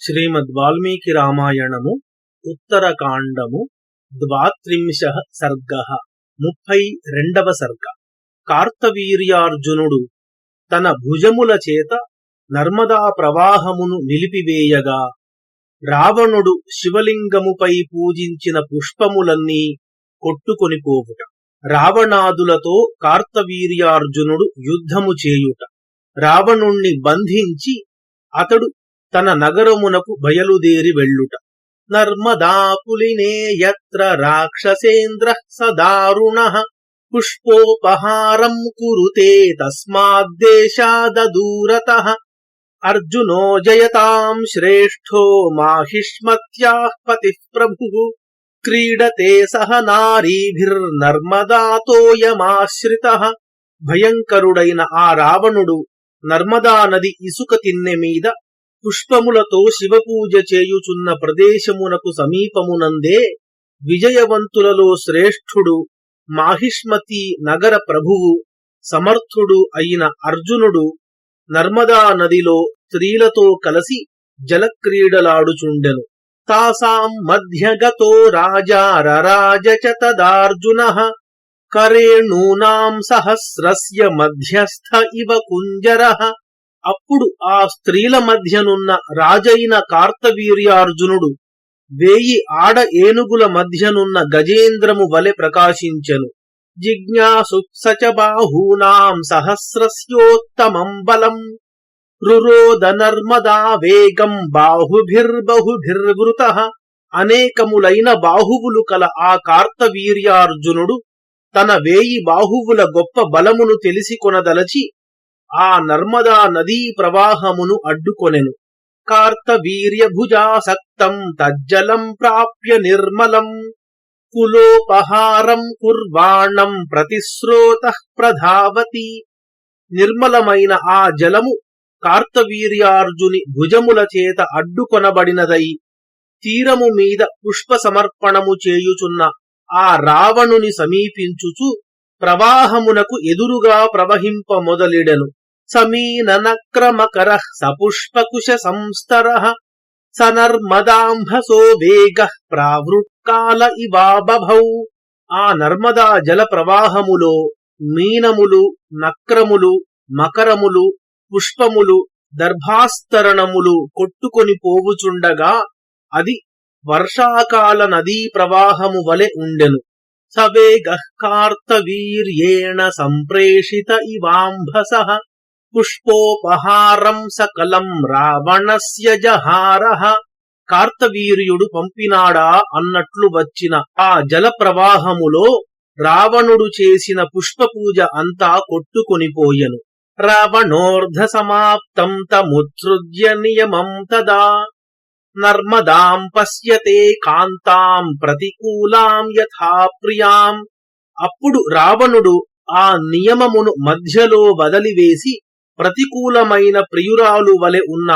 శ్రీమద్ వాల్మీకి రామాయణము ఉత్తరకాండము ద్వాత్రింశ సర్గ ముప్పై రెండవ సర్గ. కార్తవీర్యార్జునుడు తన భుజముల చేత నర్మదా ప్రవాహమును నిలిపివేయగా రావణుడు శివలింగముపై పూజించిన పుష్పములన్నీ కొట్టుకొని పోవుట. రావణాదులతో కార్తవీర్యార్జునుడు యుద్ధము చేయుట. రావణుణ్ణి బంధించి అతడు తన నగరమునకు బయలుదేరి వెళ్ళుట. నర్మదా యత్ర రాక్షసేంద్ర సదారుణ. పుష్పోపహారం కురుతే తస్మాద్దేశాదూరత అర్జునో జయతాం శ్రేష్ఠో మాహిష్మత్యా పతి ప్రభు క్రీడతే సహ నారీభిర్నర్మదాతోయమాశ్రిత భయంకరుడైన ఆ రావణుడు నర్మదా నది ఇసుక తిన్నె మీద పుష్పములతో శివపూజ చేయుచున్న ప్రదేశమునకు సమీపమునందే విజయవంతులలో శ్రేష్ఠుడు మాహిష్మతి నగర ప్రభువు సమర్థుడు అయిన అర్జునుడు నర్మదా నదిలో స్త్రీలతో కలిసి జలక్రీడలాడుచుండెను. తాసాం మధ్యగతో రాజా రరాజ చ తదార్జున కరేణూనాం సహస్రస్య మధ్యస్థ ఇవ కుంజర. అప్పుడు ఆ స్త్రీల మధ్యనున్న రాజైన కార్తవీర్యార్జునుడు వేయి ఆడ ఏనుగుల మధ్యనున్న గజేంద్రము వలె ప్రకాశించెను. జిజ్ఞాసుత్సచ బాహూనాం సహస్రస్యోత్తమం బలం. రురోద నర్మదా వేగం బాహుభిర్బహుభిర్వృత. అనేకములైన బాహువులు కల ఆ కార్తవీర్యార్జునుడు తన వేయి బాహువుల గొప్ప బలమును తెలిసి కొనదలచి ఆ నర్మదా నదీ ప్రవాహమును అడ్డుకొనెను. కార్తవీర్యభుజాసక్తం తజ్జలం ప్రాప్య నిర్మలం. కులోపహారం కుర్వాణం ప్రతిశ్రోత ప్రధావతి. నిర్మలమైన ఆ జలము కార్తవీర్యార్జుని భుజముల చేత అడ్డుకొనబడినదై తీరము మీద పుష్ప సమర్పణము చేయుచున్న ఆ రావణుని సమీపించుచు ప్రవాహమునకు ఎదురుగా ప్రవహింప మొదలిడెను. సమీననక్రమకర సపుష్పకుశ సంస్తర నర్మదాంభసో వేగ ప్రావృత్కాల ఇవాబభౌ ఆ నర్మదా జల ప్రవాహములో మీనములు నక్రములు మకరములు పుష్పములు దర్భాస్తరణములు కొట్టుకొని పోవుచుండగా అది వర్షాకాల నదీ ప్రవాహము వలె ఉండెను. సవేగ కార్తవీర్యేణ సంప్రేషిత ఇవాంభస పుష్పోపహారం సకలం రావణస్య జహారః. కార్తవీర్యుడు పంపినాడా అన్నట్లు వచ్చిన ఆ జల ప్రవాహములో రావణుడు చేసిన పుష్పపూజ అంతా కొట్టుకొనిపోయెను రావణోర్ధ సమాప్తం తముత్సృజ్య నియమం తదా. నర్మదాం పశ్యతే కాంతాం ప్రతికూలాం యథా ప్రియాం. అప్పుడు రావణుడు ఆ నియమమును మధ్యలో వదలివేసి ప్రతికూలమైన ప్రియురాలు వలె ఉన్న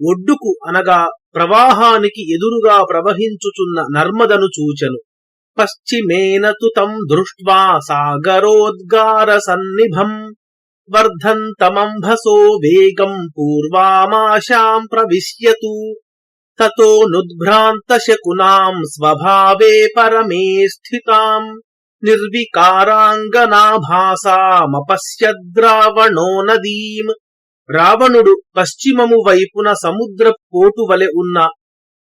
ఒడ్డుకు అనగా ప్రవాహానికి ఎదురుగా ప్రవహించుచున్న నర్మదను చూచెను. పశ్చిమేనతు తం దృష్ట్వా సాగరోద్గార సన్నిభం వర్ధంతమంభసో వేగం పూర్వామాశాం ప్రవిశ్యతు తతో నుద్భ్రాంత శకునాం స్వభావే పరమే స్థితాం నిర్వికారాంగనాభాసామపశ్యద్రావణో నదీం. రావణుడు పశ్చిమము వైపున సముద్ర పోటు వలె ఉన్న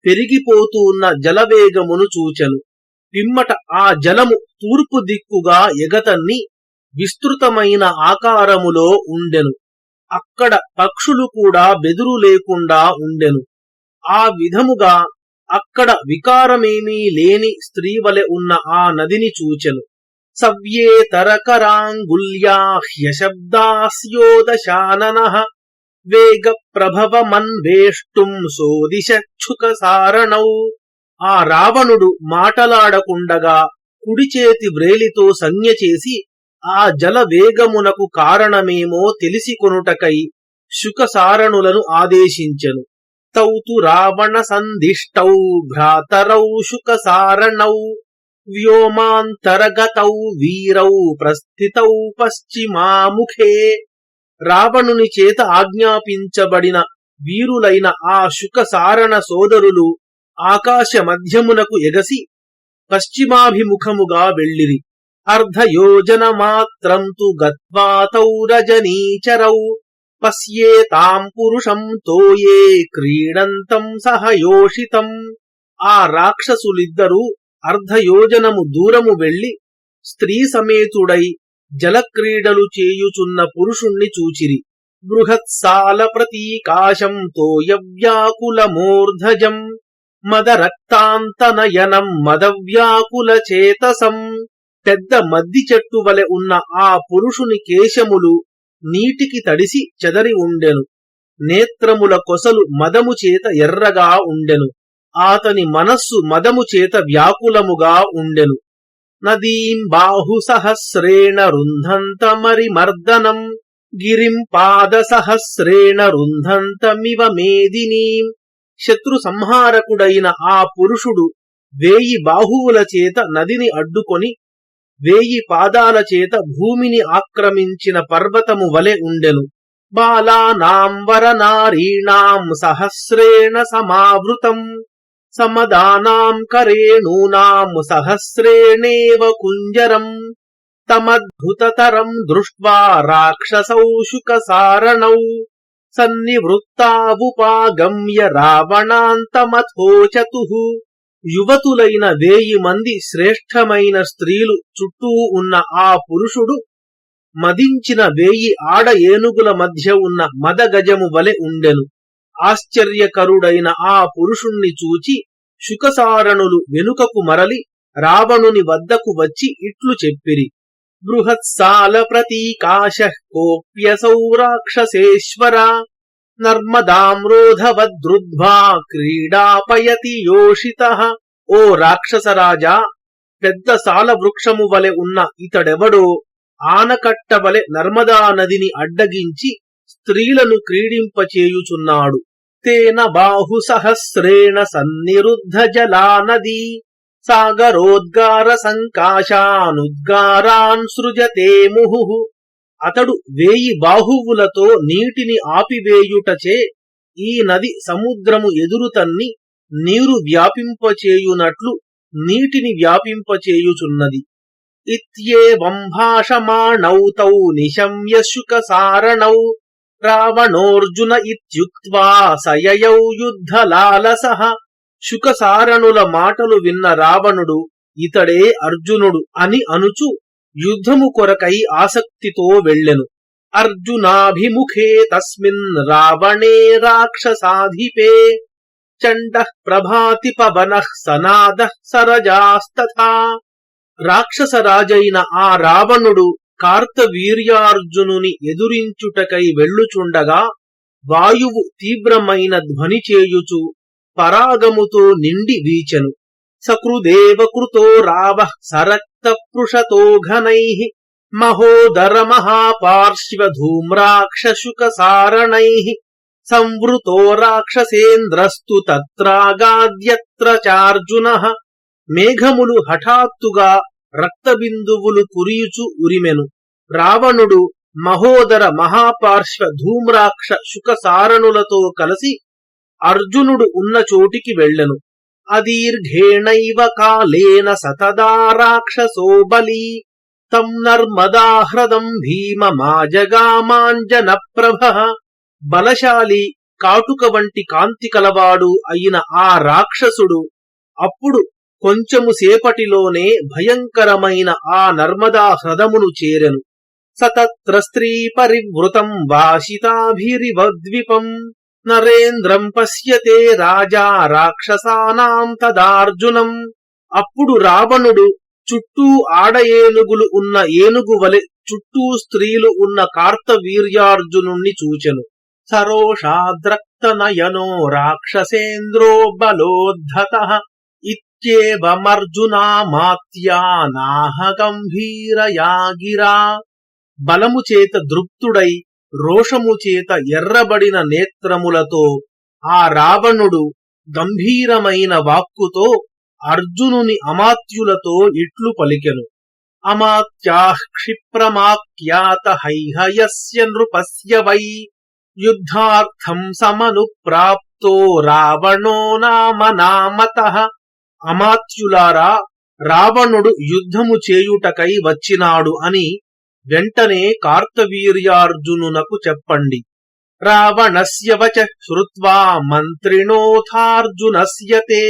పెరిగిపోతూ ఉన్న జలవేగమును చూచెను. పిమ్మట ఆ జలము తూర్పు దిక్కుగా ఎగతన్ని విస్తృతమైన ఆకారములో ఉండెను. అక్కడ పక్షులు కూడా బెదురు లేకుండా ఉండెను. ఆ విధముగా అక్కడ వికారమేమీ లేని స్త్రీ వలె ఉన్న ఆ నదిని చూచెను. సవ్యేతరకరాంగుల్యా హ్యశబ్దాస్యోదశానన. వేగ ప్రభవమన్వేష్టుం సోదిశుక సారణౌ ఆ రావణుడు మాటలాడకుండగా కుడి చేతి వ్రేలితో సంజ్ఞ చేసి ఆ జల వేగమునకు కారణమేమో తెలిసి కొనుటకై శుకసారణులను ఆదేశించెను. తౌతు రావణ సంధిష్టౌ భ్రాతరౌ శుకసారణౌ వ్యోమాంతరగతౌ వీరౌ ప్రస్థితౌ పశ్చిమాముఖే. రావణుని చేత ఆజ్ఞాపించబడిన వీరులైన ఆ శుకసారణ సోదరులు ఆకాశ మధ్యమునకు ఎగసి పశ్చిమాభిముఖముగా వెళ్ళిరి. అర్ధయోజన మాత్రం తు గత్వాతౌ రజనీచరౌ. పశ్యేతాం పురుషం తోయే క్రీడంతం సహయోషితం ఆ రాక్షసులిద్దరూ అర్ధయోజనము దూరము వెళ్ళి స్త్రీ సమేతుడై జలక్రీడలు చేయుచున్న పురుషుణ్ణి చూచిరి. బృహత్సాల ప్రతీకాశం తోయవ్యాకులమూర్ధజం మదరక్తాంతనయనం మదవ్యాకుల చేతసం. పెద్ద మద్ది చెట్టు వలె ఉన్న ఆ పురుషుని కేశములు నీటికి తడిసి చెదరి ఉండెను. నేత్రముల కొసలు మదము చేత ఎర్రగా ఉండెను. ఆతని మనస్సు మదము చేత వ్యాకులముగా ఉండెను. నదీం బాహు సహస్రేణ రుంధంతమరి మర్దనం. గిరిం పాద సహస్రేణ రుంధంతమివ మేదినీం శత్రు సంహారకుడైన ఆ పురుషుడు వేయి బాహువుల చేత నదిని అడ్డుకొని వేయి పాదాల చేత భూమిని ఆక్రమించిన పర్వతము వలె ఉండెను. బాలానాం వరనారీణాం సహస్రేణ సమావృతం. సమదానాం కరేణూనాం సహస్రేణేవ కుంజరం. తమద్భుతతరం దృష్ట్వా రాక్షసౌ శుకసారణౌ. సన్నివృత్తావుపాగమ్య రావణాంతమథోచతు యువతులైన వేయి మంది శ్రేష్టమైన స్త్రీలు చుట్టూ ఉన్న ఆ పురుషుడు మదించిన వేయి ఆడ ఏనుగుల మధ్య ఉన్న మదగజము వలె ఉండెను. ఆశ్చర్యకరుడైన ఆ పురుషుణ్ణి చూచి శుకసారణులు వెనుకకు మరలి రావణుని వద్దకు వచ్చి ఇట్లు చెప్పిరి. బృహత్సాల ప్రతీకాశ కోప్యసౌ రాక్షసేశ్వర నర్మదామ్రోధవద్రుద్ధ్వా క్రీడాపయతి యోషిత ఓ రాక్షసరాజా పెద్ద సాల వృక్షము వలె ఉన్న ఇతడెవడో ఆనకట్ట వలె నర్మదా నదిని అడ్డగించి స్త్రీలను క్రీడింపచేయుచున్నాడు. తేన బాహు సహస్రేణ సన్నిరుద్ధ జలా నదీ సాగరోద్గార సంకాశానుద్గారాన్ సృజతే ముహు అతడు వేయి బాహువులతో నీటిని ఆపివేయుటచే ఈ నది సముద్రము ఎదురుతన్ని నీరు వ్యాపింపచేయునట్లు నీటిని వ్యాపింపచేయుచున్నది. ఇత్యేవం భాషమాణౌ తౌ శుకసారణౌ రావణోర్జున ఇత్యుక్త్వా సయయౌ యుద్ధలాలసః. శుకసారణుల మాటలు విన్న రావణుడు ఇతడే అర్జునుడు అని అనుచు యుద్ధము కొరకై ఆసక్తితో వెళ్ళెను. అర్జునాభిముఖే తస్మిన్ రావణే రాక్షసాధిపే. చండ ప్రభాతి పవన సనాద సరజాస్తథా. రాక్షసరాజైన ఆ రావణుడు కార్తవీర్యార్జునుని ఎదురించుటకై వెళ్ళుచుండగా వాయువు తీవ్రమైన ధ్వని చేయుచు పరాగముతో నిండి వీచెను. సకృదేవకృతో రావ సరక్ పృషతో ఘనై మహోదర మహాపార్శ్వ ధూమ్రాక్షశుక సంవృతో రాక్షసేంద్రస్తు తత్రాగాద్యత్ర చార్జున మేఘములు హఠాత్తుగా రక్తబిందువులు కురియుచు ఉరిమెను. రావణుడు మహోదర మహాపార్శ్వ ధూమ్రాక్ష శుకసారణులతో కలిసి అర్జునుడు ఉన్న చోటికి వెళ్ళెను. అదీర్ఘేణైవ కాలేన సతదా రాక్షసో బలి. తం నర్మదాహ్రదం భీమమాజగామాంజన ప్రభ బలశాలి కాటుక వంటి కాంతి కలవాడు అయిన ఆ రాక్షసుడు అప్పుడు కొంచెము సేపటిలోనే భయంకరమైన ఆ నర్మదా హ్రదమును చేరెను. సతత్ర స్త్రీ పరివృతం వాసితాభిరివద్విపం. నరేంద్రం పశ్యతే రాజా రాక్షసానాం తదార్జునం. అప్పుడు రావణుడు చుట్టూ ఆడ ఏనుగులు ఉన్న ఏనుగు వలె చుట్టూ స్త్రీలు ఉన్న కార్తవీర్యార్జునుణ్ణి చూచెను. సరోషాద్రక్తనయనో రాక్షసేంద్రో బలోద్ధత ఇత్యేవమర్జునామాత్యానాహ గంభీరయాగిరా బలము చేత దృప్తుడై రోషము చేత ఎర్రబడిన నేత్రములతో ఆ రావణుడు గంభీరమైన వాక్కుతో అర్జునుని అమాత్యులతో ఇట్లు పలికెను. అమాత్యాః క్షిప్రమాఖ్యాత హైహయస్య నృపస్య వై యుద్ధార్థం సమను ప్రాప్తో రావణో నామ నామత. అమాత్యులారా రావణుడు యుద్ధము చేయుటకై వచ్చినాడు అని వెంటనే కార్తవీర్యార్జునునకు చెప్పండి. రావణస్య వచ శ్రుత్వా మంత్రిణోథార్జునస్య తే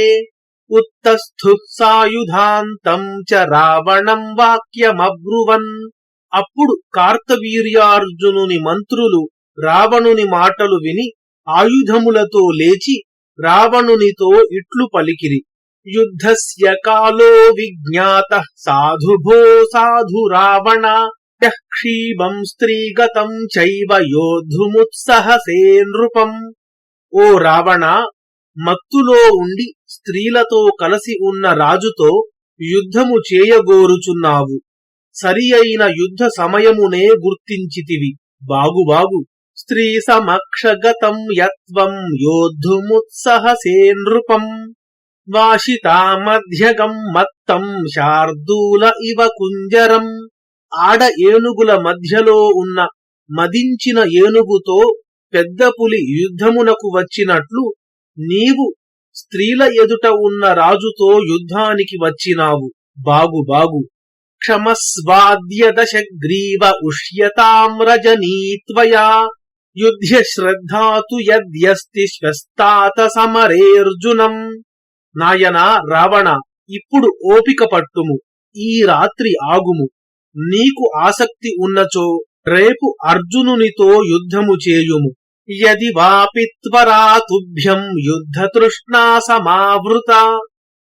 ఉత్తస్థు సాయుధాంతం చ రావణం వాక్యమబ్రువన్. అప్పుడు కార్తవీర్యార్జునుని మంత్రులు రావణుని మాటలు విని ఆయుధములతో లేచి రావణునితో ఇట్లు పలికిరి. యుద్ధస్య కాలో విజ్ఞాత సాధుభో సాధు రావణ. క్షీబం స్త్రీగతం చైవ యోధుముత్సహసే నృపం ఓ రావణ మత్తులో ఉండి స్త్రీలతో కలసి ఉన్న రాజుతో యుద్ధము చేయగోరుచున్నావు. సరి అయిన యుద్ధ సమయమునే గుర్తించితివి. బాగు బాగు. స్త్రీ సమక్షగతం యత్వం యోద్ధుముత్సహసే నృపం వాషితామధ్యగం మత్తం శార్దూల ఇవ కుంజరం. ఆడ ఏనుగుల మధ్యలో ఉన్న మదించిన ఏనుగుతో పెద్ద పులి యుద్ధమునకు వచ్చినట్లు నీవు స్త్రీల ఎదుట ఉన్న రాజుతో యుద్ధానికి వచ్చినావు. బాగు బాగు. క్షమస్వాద్య దశగ్రీవ ఉష్యతామ్రజనీత్వయా యుధ్య శ్రద్ధాతు యద్యస్తి శ్వస్తాత సమరేర్జునం. నాయనా రావణ ఇప్పుడు ఓపిక పట్టుము. ఈ రాత్రి ఆగుము. నీకు ఆసక్తి ఉన్నచో రేపు అర్జునునితో యుద్ధము చేయుము. యది వాపిత్వరాతుభ్యం యుద్ధ యుద్ధతృష్ణా సమావృత.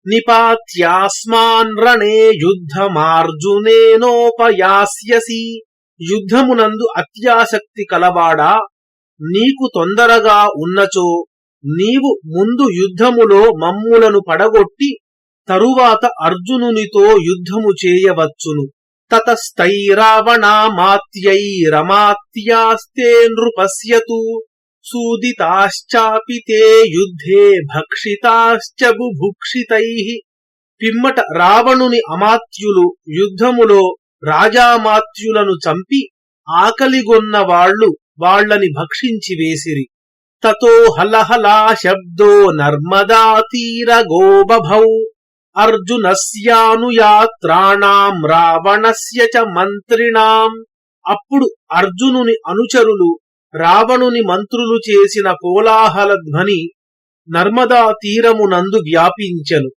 నిపాత్యాస్మాన్ రణే యుద్ధమార్జునేనోపయాస్యసి. యుద్ధమునందు అత్యాసక్తి కలవాడా? నీకు తొందరగా ఉన్నచో నీవు ముందు యుద్ధములో మమ్ములను పడగొట్టి తరువాత అర్జునునితో యుద్ధము చేయవచ్చును. తతస్తైరావణామాత్యైరమాత్యాస్తే నృపశ్యతు సూదితాశ్చాపి తే యుద్ధే భక్షితాశ్చ బుభుక్షితై పిమ్మట రావణుని అమాత్యులు యుద్ధములో రాజామాత్యులను చంపి ఆకలిగొన్న వాళ్ళు వాళ్ళని భక్షించి వేసిరి తతో హలహలా శబ్దో నర్మదా తీర గోబభౌ అర్జునస్యానుయాత్రాణం రావణస్య చ మంత్రిణాం. అప్పుడు అర్జునుని అనుచరులు రావణుని మంత్రులు చేసిన కోలాహల ధ్వని నర్మదా తీరమునందు వ్యాపించెను.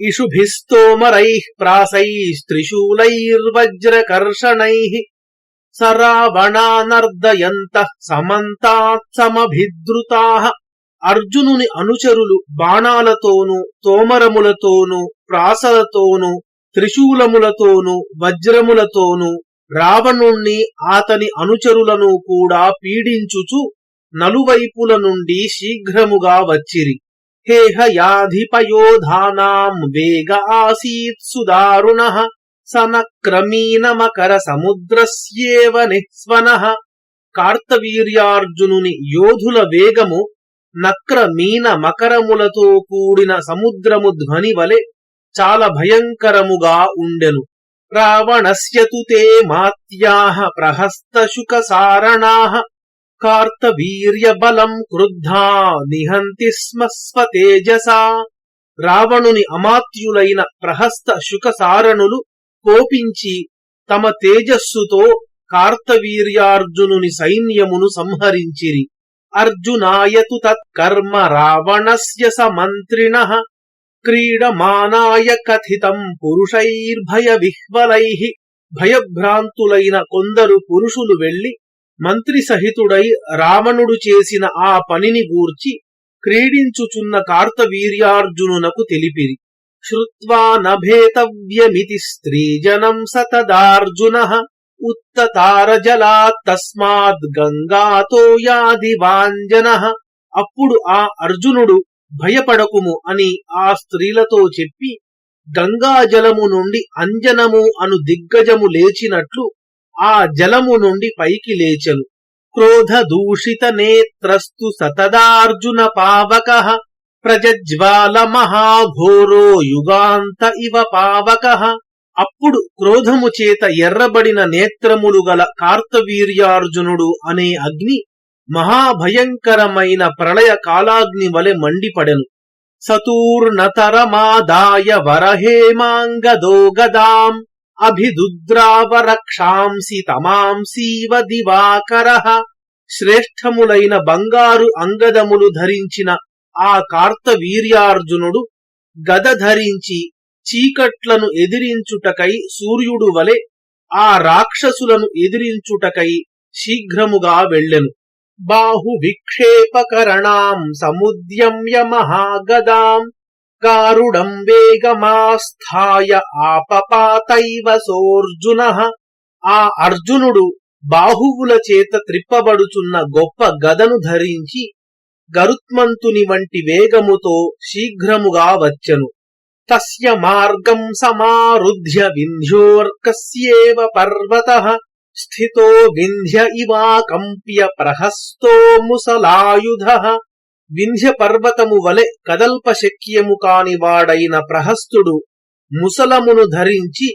ఇషుభిస్తోమరై ప్రాసై త్రిశూలైర్వజ్రకర్షణై సరావణానర్దయంత సమంతాత్సమభిద్రుతా. అర్జునుని అనుచరులు బాణాలతోనూ తోమరములతోనూ ప్రాసలతోనూ త్రిశూలములతోనూ వజ్రములతోనూ రావణుణ్ణి అతని అనుచరులను కూడా పీడించుచు నలువైపుల నుండి శీఘ్రముగా వచ్చిరి. హేహయాధిపయోధానాం వేగ ఆసీత్ సుదారుణ సనక్రమీనమకర సముద్రస్యేవ నిస్వన కార్తవీర్యార్జునుని యోధుల వేగము నక్ర మీన మకరములతో కూడిన సముద్రము ధ్వని వలె చాలా భయంకరముగా ఉండెను. రావణస్యతు తే మాత్యాహ ప్రహస్తశుక సారణాహ కార్తవీర్య బలం క్రుద్ధా నిహంతి స్మ స్వతేజసా రావణుని అమాత్యులైన ప్రహస్త శుకసారణులు కోపించి తమ తేజస్సుతో కార్తవీర్యార్జునుని సైన్యమును సంహరించిరి. అర్జునాయతు తత్కర్మ రావణస్య సమంత్రిణ క్రీడమానాయ కథితం పురుషైర్భయ విహ్వలై భయభ్రాంతులైన కొందరు పురుషులు వెళ్ళి మంత్రి సహితుడై రావణుడు చేసిన ఆ పనిని గూర్చి క్రీడించుచున్న కార్తవీర్యార్జునునకు తెలిపిరి. శ్రుత్వా నభేతవ్యమితి స్త్రీజనం సతదార్జున ఉత్తతారజలాత్ గంగాతో యాది వాంజన అప్పుడు ఆ అర్జునుడు భయపడకుము అని ఆ స్త్రీలతో చెప్పి గంగా జలము నుండి అంజనము అను దిగ్గజము లేచినట్లు ఆ జలము నుండి పైకి లేచెను. క్రోధ దూషిత నేత్రస్తు సతదార్జున పావక ప్రజజ్వాల మహాఘోరో యుగాంత ఇవ పావక. అప్పుడు క్రోధము చేత ఎర్రబడిన నేత్రములు గల కార్తవీర్యార్జునుడు అనే అగ్ని మహాభయంకరమైన ప్రళయ కాలాగ్ని వలె మండిపడెను. సతూర్ణతరమాదాయ వరహేమాంగదోగదాం అభిదుద్రావరక్షాంసి తమాంసీవ దివాకర. శ్రేష్టములైన బంగారు అంగదములు ధరించిన ఆ కార్తవీర్యార్జునుడు గద ధరించి చీకట్లను ఎదిరించుటకై సూర్యుడు వలె ఆ రాక్షసులను ఎదిరించుటకై శీఘ్రముగా వెళ్ళెను. బాహు విక్షేపకరణాం సముద్యమ్య మహాగదాం కారుడం వేగమాస్థాయ ఆపపాతైవ సోర్జున ఆ అర్జునుడు బాహువుల చేత త్రిప్పబడుచున్న గొప్ప గదను ధరించి గరుత్మంతుని వంటి వేగముతో శీఘ్రముగా వచ్చెను। తస్య మార్గం సమారుధ్య వింధ్యోర్కస్యేవ పర్వత। స్థితో వింధ్య ఇవాకంప్య ప్రహస్తో ముసలాయుధ వింధ్య పర్వతము వలె కదల్ప శక్యము కానివాడైన ప్రహస్తుడు ముసలమును ధరించి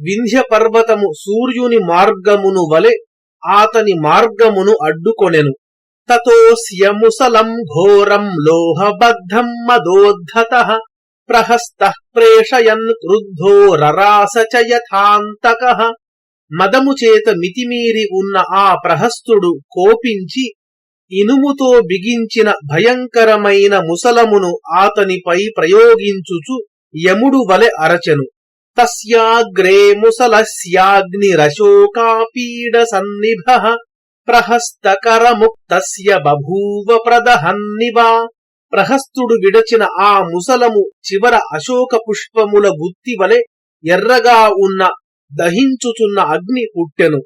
వింధ్య పర్వతము సూర్యుని మార్గమును వలె ఆతని మార్గమును అడ్డుకొనెను తతోస్య ముసలం ఘోరం లోహబద్ధం మదోద్ధత ప్రహస్త ప్రేషయన్ క్రుద్ధో రరాస చ యథాంతక మదము చేత మితిమీరి ఉన్న ఆ ప్రహస్తుడు కోపించి ఇనుముతో బిగించిన భయంకరమైన ముసలమును ఆతనిపై ప్రయోగించుచు యముడు వలె అరచెను. తస్యాగ్రే ముసలస్యాగ్నిరశోకాపీడ సన్నిభ ప్రహస్తకరముక్తస్య బభూవ ప్రదహన్నివా. ప్రహస్తుడు విడచిన ఆ ముసలము చివర అశోక పుష్పముల గుత్తి వలె ఎర్రగా ఉన్న దహించుచున్న అగ్ని పుట్టెను.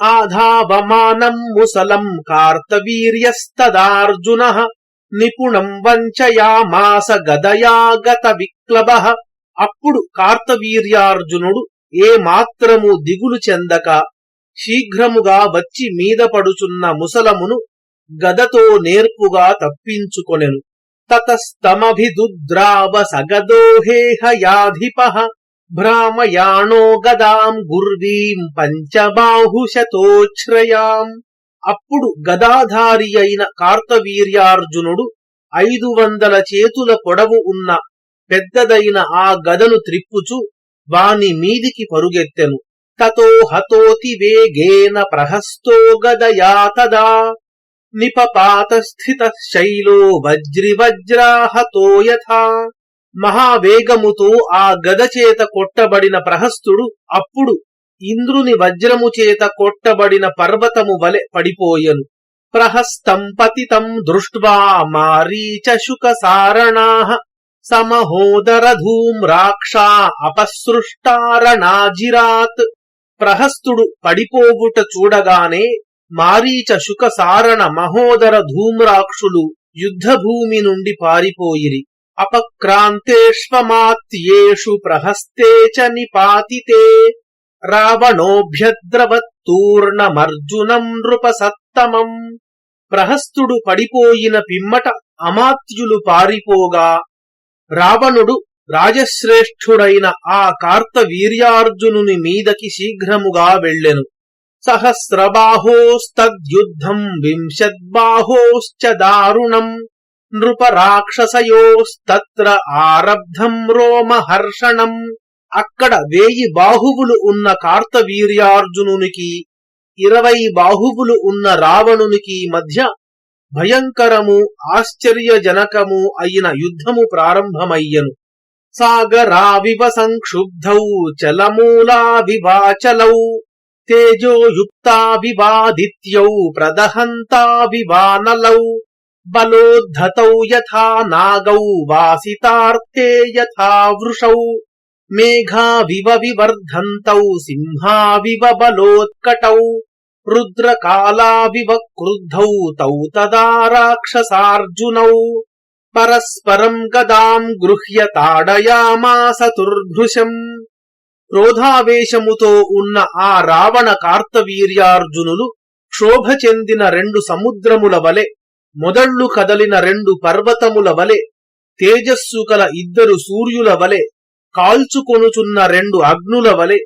ఆధావమానం ముసలం కార్తవీర్యస్తదార్జున నిపుణం వంచయామాస గదయాగత విక్లవ అప్పుడు కార్తవీర్యార్జునుడు ఏ మాత్రము దిగులు చెందక శీఘ్రముగా వచ్చి మీద పడుచున్న ముసలమును గదతో నేర్పుగా తప్పించుకొనెను. తతస్తమభిదుద్రావ సగదోహేహయాధిప భ్రామయాణో గదాం గుర్వీం పంచబాహుశతోచ్రయాం అప్పుడు గదాధారి అయిన కార్తవీర్యార్జునుడు ఐదు వందల చేతుల పొడవు ఉన్న పెద్దదైన ఆ గదను త్రిప్పుచు వాని మీదికి పరుగెత్తెను. తతో హతోతి వేగేన ప్రహస్తో గదయా తదా. నిపపాత స్థిత శైలో వజ్రి వజ్రాహతో యథా. మహావేగముతో ఆ గద చేత కొట్టబడిన ప్రహస్తుడు అప్పుడు ఇంద్రుని వజ్రము చేత కొట్టబడిన పర్వతము వలె పడిపోయెను. ప్రహస్తం పతితం దృష్ట్వా మారీచ సారణా సారణా సమహోదరధూమ్రాక్షా అపసృష్టారణాజిరాత్. ప్రహస్తుడు పడిపోవుట చూడగానే మారీచ శుక సారణ మహోదర ధూమ్రాక్షులు యుద్ధభూమి నుండి పారిపోయిరి. అపక్రాంతేష్వమాత్యేషు ప్రహస్తే చ నిపాతితే రావణోభ్యద్రవత్తూర్ణమర్జునం నృపసత్తమం ప్రహస్తుడు పడిపోయిన పిమ్మట అమాత్యులు పారిపోగా రావణుడు రాజశ్రేష్ఠుడైన ఆ కార్తవీర్యార్జునుని మీదకి శీఘ్రముగా వెళ్ళెను సహస్రబాహోస్తద్యుద్ధం వింశద్బాహోశ్చ దారుణం నృపరాక్షసయోస్తత్ర ఆరబ్ధం రోమహర్షణం. అక్కడ వేయి బాహువులు ఉన్న కార్తవీర్యార్జునునికి ఇరవై బాహువులు ఉన్న రావణునికి మధ్య భయంకరము ఆశ్చర్యజనకము అయిన యుద్ధము ప్రారంభమయ్యను. సాగరావివ సంక్షుబ్ధౌ చలమూలావివాచలౌ తేజోయుక్తావివాదిత్యౌ ప్రదహంతావివానలౌ. బలోద్ధతౌ యథా నాగౌ వాసితార్తే యథా వృషౌ మేఘావివ వివర్ధन्तौ సింహావివ బలోత్కటౌ రుద్రకాలావివ క్రుద్ధౌ తౌ తదా రాక్షసార్జునౌ పరస్పరం గదాం గృహ్య తాడయామాస తుర్భృశం క్రోధావేశముతో ఉన్న ఆ రావణ కార్తవీర్యార్జునులు క్షోభ చెందిన రెండు సముద్రముల వలె మొదళ్ళు కదలిన రెండు పర్వతముల వలె తేజస్సు కల ఇద్దరు సూర్యుల వలె కాల్చుకొనుచున్న రెండు అగ్నుల వలె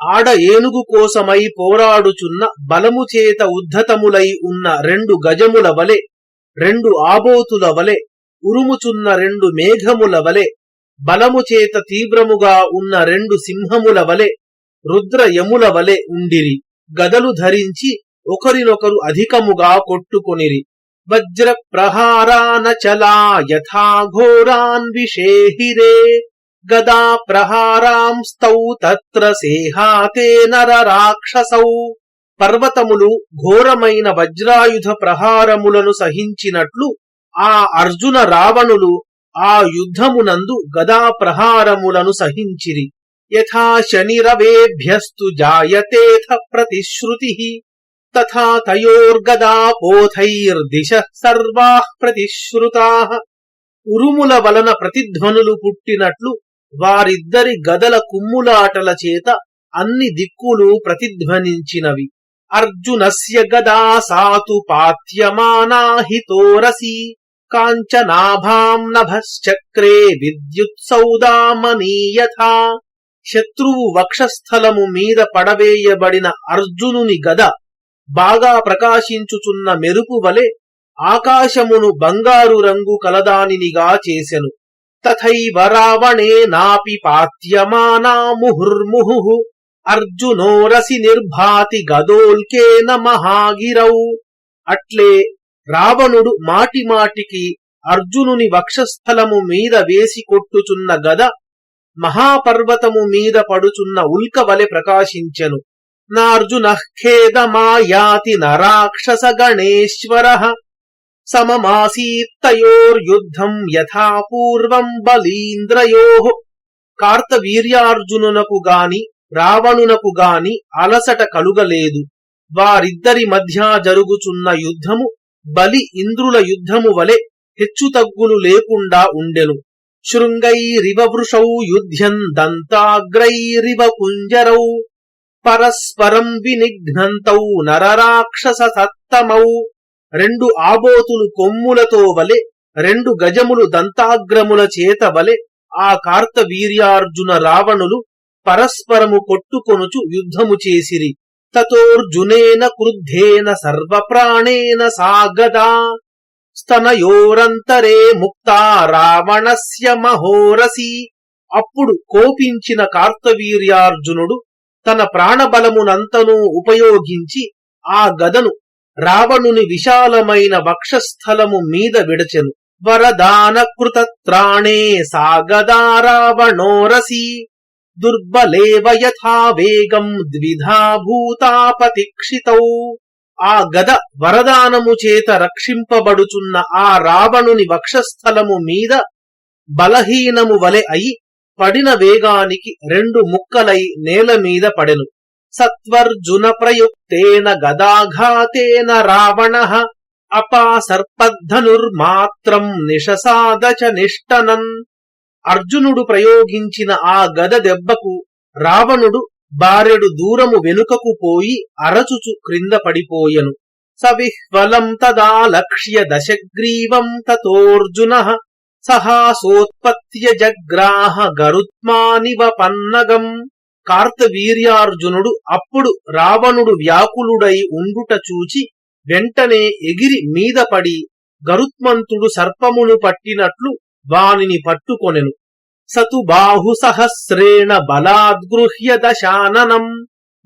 ఆడ ఏనుగు కోసమై పోరాడుచున్న బలము చేత ఉద్ధతములై ఉన్న రెండు గజముల వలె రెండు ఆబోతుల వలె ఉరుముచున్న రెండు మేఘముల వలె బలము చేత తీవ్రముగా ఉన్న రెండు సింహముల వలె రుద్ర యముల వలె ఉండిరి. గదలు ధరించి ఒకరినొకరు అధికముగా కొట్టుకొనిరి. వజ్ర ప్రహారాన చలా యథాఘోరాన్ విషేహిరే గదా ప్రహారాంస్తౌ తత్ర సేహాతే నర రాక్షసౌ. పర్వతములు ఘోరమైన వజ్రాయుధ ప్రహారములను సహించినట్లు ఆ అర్జున రావణులు ఆ యుద్ధమునందు గదా ప్రహారములను సహించిరి. యథా శనిరవేభ్యస్తు జాయతేథ ప్రతిశ్రుతి. తథా తయోర్గదా పోథైర్దిశ సర్వా ప్రతిశ్రుతా ఉరుముల వలన ప్రతిధ్వనులు పుట్టినట్లు వారిద్దరి గదల కుమ్ములాటల చేత అన్ని దిక్కులు ప్రతిధ్వనించినవి। అర్జునస్య గదా సాతు పాత్యమానాహితోరసి కాంచనాభాం నభశ్చక్రే విద్యుత్సౌదామనీయథా శత్రువు వక్షస్థలము మీద పడవేయబడిన అర్జునుని గద బాగా ప్రకాశించుచున్న మెరుపు వలె ఆకాశమును బంగారు రంగు కలదానినిగా చేసెను. తథైవ రావణే నాపి పాత్యమానా ముహుర్ముహు అర్జునోరసి నిర్భాతి గదోల్కేన మహాగిరౌ. అట్లే రావణుడు మాటిమాటికి అర్జునుని వక్షస్థలము మీద వేసి కొట్టుచున్న గద మహాపర్వతము మీద పడుచున్న ఉల్క వలె ప్రకాశించెను. నార్జున ఖేదమాయాతి నరాక్షస గణేశ్వర సమమాసీత్తయోర్యుద్ధం యథా పూర్వం బలీంద్రయో కార్తవీర్యార్జునునకు గాని రావణునకు గాని అలసట కలుగలేదు। వారిద్దరి మధ్య జరుగుచున్న యుద్ధము బలి ఇంద్రుల యుద్ధము వలె హెచ్చుతగ్గులు లేకుండా ఉండెను। శృంగైరివ వృషౌ యుధ్యం దంతాగ్రైరివ కుంజరౌ పరస్పరం వినిఘ్నంతౌ నరరాక్షస సత్తమౌ రెండు ఆబోతులు కొమ్ములతో వలె రెండు గజములు దంతాగ్రముల చేత వలె ఆ కార్తవీర్యార్జున రావణులు పరస్పరము కొట్టుకొనుచు యుద్ధము చేసిరి. తతోర్జునేన క్రుద్ధేన సర్వప్రాణేన సాగదా. స్తనయోరంతరే ముక్తా రావణస్య మహోరసి. అప్పుడు కోపించిన కార్తవీర్యార్జునుడు తన ప్రాణబలమునంతనూ ఉపయోగించి ఆ గదను రావణుని విశాలమైన వక్షస్థలము మీద విడచెను. వరదానకృతత్రాణే సాగదా రావణోరసి. దుర్బలేవ యథా వేగం ద్విధా భూతాపతిక్షితౌ ఆ గద వరదానము చేత రక్షింపబడుచున్న ఆ రావణుని వక్షస్థలము మీద బలహీనము వలె అయి పడిన వేగానికి రెండు ముక్కలై నేల మీద పడెను. సత్వర్జున ప్రయుక్తేన గదాఘాతేన రావణ అపాసర్పద్ధనుర్మాత్రం నిషసాదచ నిష్టనన్. అర్జునుడు ప్రయోగించిన ఆ గద దెబ్బకు రావణుడు బారెడు దూరము వెనుకకు పోయి అరచుచు క్రింద పడిపోయెను. సవిహ్వలం తదా లక్ష్య దశగ్రీవం తతోర్జున సహాసోత్పత్య జగ్రాహ గరుత్మానివ పన్నగం. కార్తవీర్యార్జునుడు అప్పుడు రావణుడు వ్యాకులుడై ఉండుట చూచి వెంటనే ఎగిరి మీద పడి గరుత్మంతుడు సర్పమును పట్టినట్లు వానిని పట్టుకొనెను. సతు బాహు సహస్రేణ బలాద్గృహ్య దశాననం.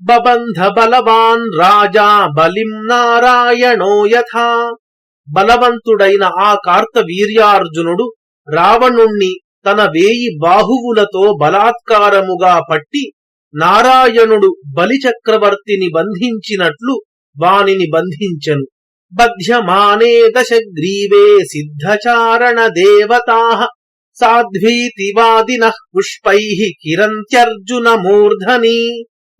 బబంధ బలవాన్ రాజా బలిం నారాయణో యథా. బలవంతుడైన ఆ కార్తవీర్యార్జునుడు రావణుణ్ణి తన వేయి బాహువులతో బలాత్కారముగా పట్టి నారాయణుడు బలిచక్రవర్తిని బంధించినట్లు వానిని బంధించెను. బధ్యమానే దశగ్రీవే సిద్ధచారణ దేవతా సాధ్వీతివాదిన పుష్పై కిరంత్యర్జున మూర్ధని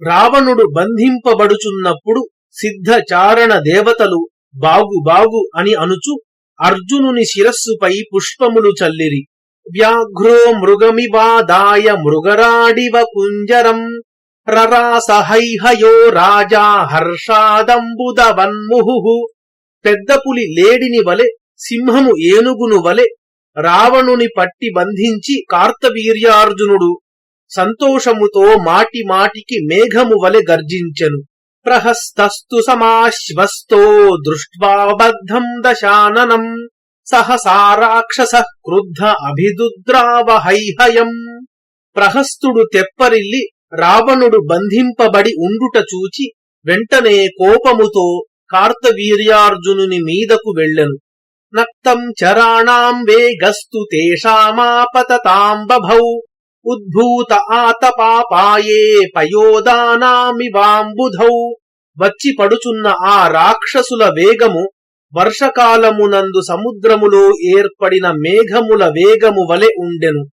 రావణుడు బంధింపబడుచున్నప్పుడు సిద్ధచారణ దేవతలు బాగు బాగు అని అనుచు అర్జునుని శిరస్సుపై పుష్పములు చల్లిరి. వ్యాఘ్రో మృగమివాదాయ మృగరాడివ కుంజరం. రరాసహైహయో రాజా హర్షాదంబుదవన్ముహు పెద్ద పులి లేడిని వలె సింహము ఏనుగును వలె రావణుని పట్టి బంధించి కార్తవీర్యార్జునుడు సంతోషముతో మాటి మాటికి మేఘము వలె గర్జించెను. ప్రహస్తస్తు సమాశ్వస్తో దృష్ట్వాబద్ధం దశాననం. సహసా రాక్షస క్రుద్ధ అభిదుద్రావహైహయం. ప్రహస్తుడు తెప్పరిల్లి రావణుడు బంధింపబడి ఉండుట చూచి వెంటనే కోపముతో కార్తవీర్యార్జునుని మీదకు వెళ్ళెను. నక్తం చరాణాం వేగస్తు తేషామాపతతాం బభౌ ఉద్భూత ఆతపాపాయే పయోదానామివాంబుధౌ. వచ్చి పడుచున్న ఆ రాక్షసుల వేగము వర్షకాలమునందు సముద్రములో ఏర్పడిన మేఘముల వేగము వలె ఉండెను.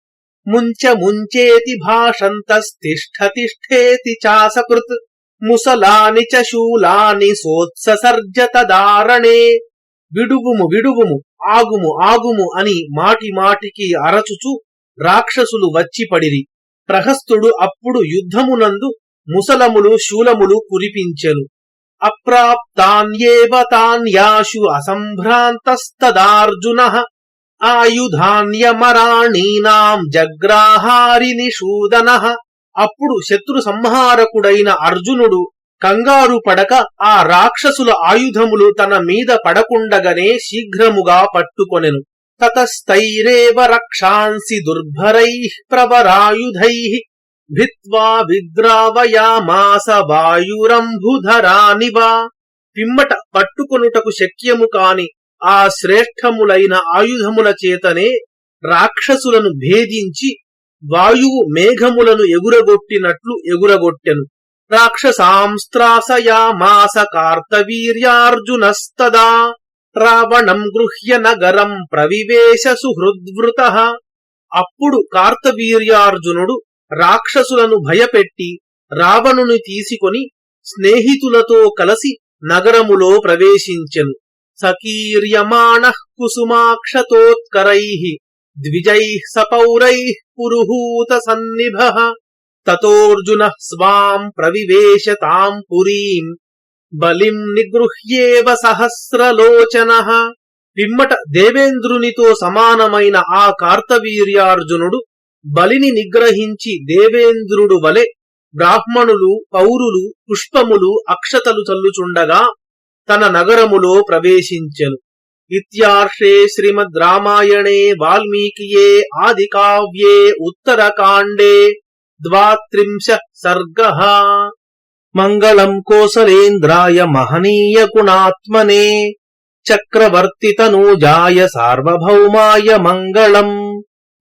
ముంచ ముంచేతి భాషంతస్తిష్ఠతిష్ఠేతి చాసకృత్ ముసలాని చ శూలాని సోత్సర్జత దారణే విడుగుము విడుగుము ఆగుము ఆగుము అని మాటి మాటికి అరచుచు రాక్షసులు వచ్చి పడిరి. ప్రహస్తుడు అప్పుడు యుద్ధమునందు ముసలములు శూలములు కురిపించెను. అప్రాప్తాన్యేవ తాన్యాశు అసంభ్రాంతస్తదార్జున ఆయుధాన్యమరాణీనాం జగ్రాహారి నిషూదన అప్పుడు శత్రు సంహారకుడైన అర్జునుడు కంగారు పడక ఆ రాక్షసుల ఆయుధములు తన మీద పడకుండగనే శీఘ్రముగా పట్టుకొనెను. తతస్తైరేవ రక్షాంసి దుర్భరై ప్రవరాయుధై భిత్వా విద్రావయామాస వాయురంభుధరానివా పిమ్మట పట్టుకొనుటకు శక్యము కాని ఆ శ్రేష్టములైన ఆయుధముల చేతనే రాక్షసులను భేదించి వాయువు మేఘములను ఎగురగొట్టినట్లు ఎగురగొట్టెను. రాక్షసాంస్త్రాసయామాస కార్తవీర్యార్జునస్తదా। రావణం గృహ్య నగరం ప్రవివేశ సుహృద్వృత। అప్పుడు కార్తవీర్యార్జునుడు రాక్షసులను భయపెట్టి రావణుని తీసుకొని స్నేహితులతో కలసి నగరములో ప్రవేశించెను. సకీర్యమాణ కుసుమాక్షతోత్కరై ద్విజై సపౌరై పురుహూత సన్నిభ తతోర్జున స్వాం ప్రవివేశ తాం పురీం బలిం నిగృహ్యేవ సహస్రలోచన పిమ్మట దేవేంద్రునితో సమానమైన ఆ కార్తవీర్యార్జునుడు బలిని నిగ్రహించి దేవేంద్రుడు వలె బ్రాహ్మణులు పౌరులు పుష్పములు అక్షతలు చల్లుచుండగా తన నగరములో ప్రవేశించెను. ఇత్యార్షే శ్రీమద్ రామాయణే వాల్మీకియే ఆది కావ్యే ఉత్తరకాండే ద్వాత్రింశ సర్గ. మంగళం కోసలేంద్రాయ మహనీయ గుణాత్మనే చక్రవర్తితనూజాయ సార్వభౌమాయ మంగళం.